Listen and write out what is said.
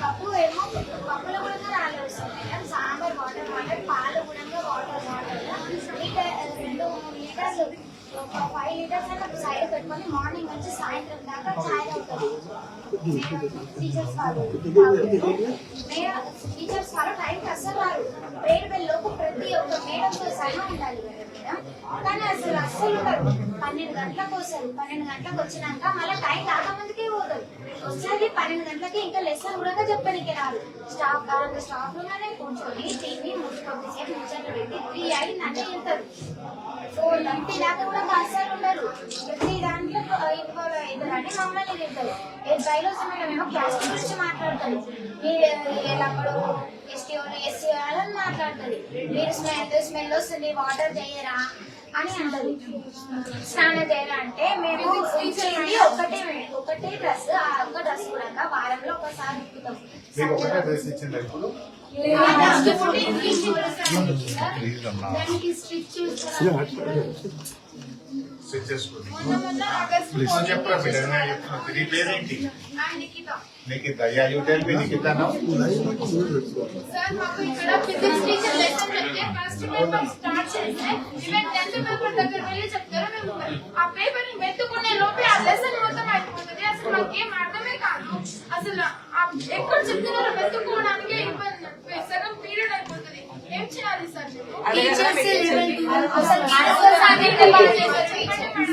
పప్పు ఏమో పప్పులో కూడా రాళ్ళు వస్తాయి మేడం సాంబార్ వాటర్ పాలు కూడా వాటర్ రెండు మూడు ఫైవ్ లీటర్స్ సైడ్ పెట్టుకొని మార్నింగ్ నుంచి సాయంత్రం దాకా ఛాయ్ అవుతుంది టీచర్స్ టీచర్స్ వాళ్ళు టైంకి అస్సలు వారు ప్రతి ఒక్క మేడంతో సహా ఉండాలి మేడం కానీ అసలు అస్సలు ఉండరు పన్నెండు గంటలకు వస్తారు పన్నెండు గంటలకు వచ్చినాక మళ్ళీ టైం కాకముందుకే పోతారు వచ్చేది పన్నెండు గంటలకి ఇంకా లెసన్ కూడా చెప్పడానికి రాదు. స్టాఫ్ కావాలి స్టాఫ్లోనే కూర్చొని టీవీ కొద్దిసేపు ముచ్చట్లు పెట్టి త్రీ నన్నే వెళ్తారు ఫోర్ థర్టీ దాకా కూడా అస్సలు ఉండరు. ప్రతి దాంట్లో ఇన్వాల్వ్ అవుతారని మమ్మల్ని తింటారు ఏ బయలుసి మేడం ఏమో క్లాస్ గురించి మాట్లాడతారు మీరు ఎల్లప్పుడు ఎస్టీ మాట్లాడుతుంది మీరు స్మెల్ స్మెల్ వస్తుంది వాటర్ చేయరా? అని అంటది. స్నానం చేయరా అంటే మేము ఉంచేది ఒకటే ఒకటే డ్రెస్ ఆ ఒక్క డ్రెస్ కూడా వారంలో ఒకసారి ఇచ్చింది ఇప్పుడు? దానికి స్ట్రిచ్ చూస్తారా సెట్ చేసుకోండి మొన్న మొన్న ఆగస్టు ప్లీజ్ చెప్పరా బిడ్డ నేను చెప్తున్నా నీ పేరేంటి ఆయనకి Nikhita yeah you tell me Nikhita now sir మాకు ఇక్కడ ఫిజిక్స్ టీచర్ లెసన్ చెప్తే ఫస్ట్ పేపర్ స్టార్ట్ చేస్తే ఈవెన్ టెన్త్ పేపర్ దగ్గర వెళ్ళి చెప్తారు మేము ఆ పేపర్ ని మెత్తుకునే లోపే ఆ లెసన్ మొత్తం అయిపోతుంది అసలు మాకు ఏం అర్థమే కాదు అసలు ఆ ఎక్కడ చెప్తున్నారో మెత్తుకోవడానికి ఇబ్బంది సగం పీరియడ్ అయిపోతుంది ఏం చేయాలి సార్ দেখতে পাওয়া যেতে চাইছে